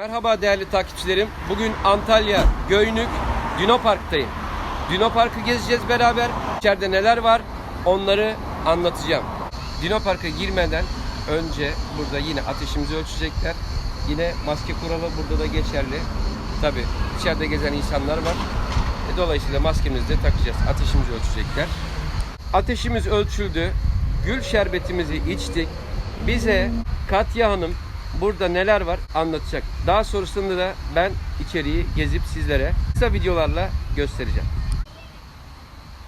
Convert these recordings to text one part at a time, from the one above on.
Merhaba değerli takipçilerim. Bugün Antalya Göynük Dinopark'tayım. Dinopark'ı gezeceğiz beraber. İçeride neler var onları anlatacağım. Dinopark'a girmeden önce burada yine ateşimizi ölçecekler. Yine maske kuralı burada da geçerli. Tabi içeride gezen insanlar var. E, Dolayısıyla maskemizi de takacağız. Ateşimizi ölçecekler. Ateşimiz ölçüldü. Gül şerbetimizi içtik. Bize Katya Hanım burada neler var anlatacak. Daha sonrasında da ben içeriği gezip sizlere kısa videolarla göstereceğim.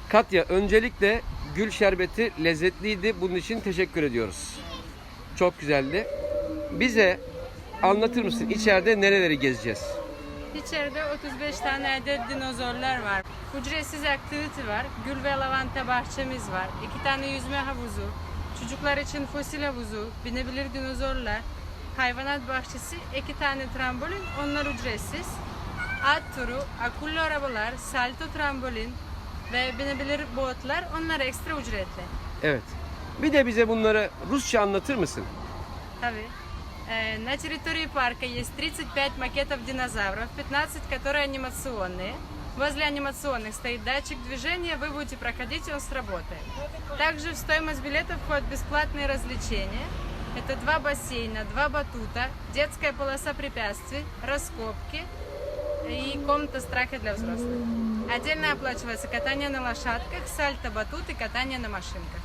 Katya öncelikle gül şerbeti lezzetliydi. Bunun için teşekkür ediyoruz. Çok güzeldi. Bize anlatır mısın içeride nereleri gezeceğiz? İçeride 35 tane adet dinozorlar var. Ücretsiz aktivite var. Gül ve lavanta bahçemiz var. İki tane yüzme havuzu. Çocuklar için fosil havuzu. Binebilir dinozorlar Hayvanat bahçesi. iki tane trambolin. Onlar ücretsiz. At turu, akıllı arabalar, salto trambolin ve binebilir botlar. Onlar ekstra ücretli. Evet. Bir de bize bunları Rusça anlatır mısın? Тави. Э, На территории парка есть 35 макетов динозавров, 15 которые анимационные. Возле анимационных стоит датчик движения, вы будете проходить, и он сработает. Также в стоимость билетов входят бесплатные развлечения. Это два бассейна, два батута, детская полоса препятствий, раскопки и комната страха для взрослых. Отдельно оплачивается катание на лошадках, сальто, батут и катание на машинках.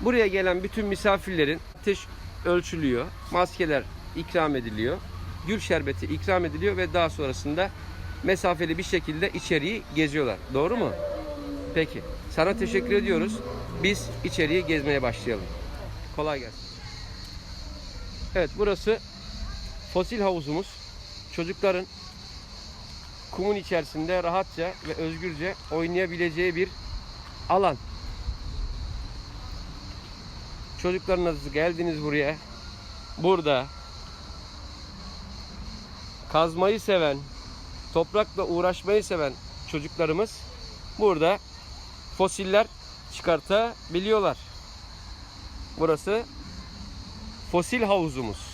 Buraya gelen bütün misafirlerin ateş ölçülüyor, maskeler ikram ediliyor, gül şerbeti ikram ediliyor ve daha sonrasında mesafeli bir şekilde içeriği geziyorlar. Doğru mu? Peki. Sana teşekkür ediyoruz. Biz içeriği gezmeye başlayalım. Kolay gelsin. Evet burası fosil havuzumuz. Çocukların kumun içerisinde rahatça ve özgürce oynayabileceği bir alan. Çocuklarınız geldiniz buraya. Burada kazmayı seven, toprakla uğraşmayı seven çocuklarımız burada fosiller çıkartabiliyorlar. Burası fosil havuzumuz.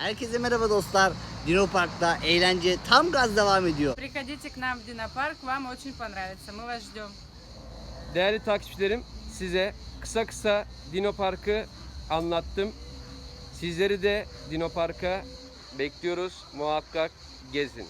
Herkese merhaba dostlar. Dino Park'ta eğlence tam gaz devam ediyor. Приходите к нам в Динопарк, вам очень понравится. Мы вас ждем. Değerli takipçilerim size kısa kısa Dino Park'ı anlattım. Sizleri de Dino Park'a bekliyoruz. Muhakkak gezin.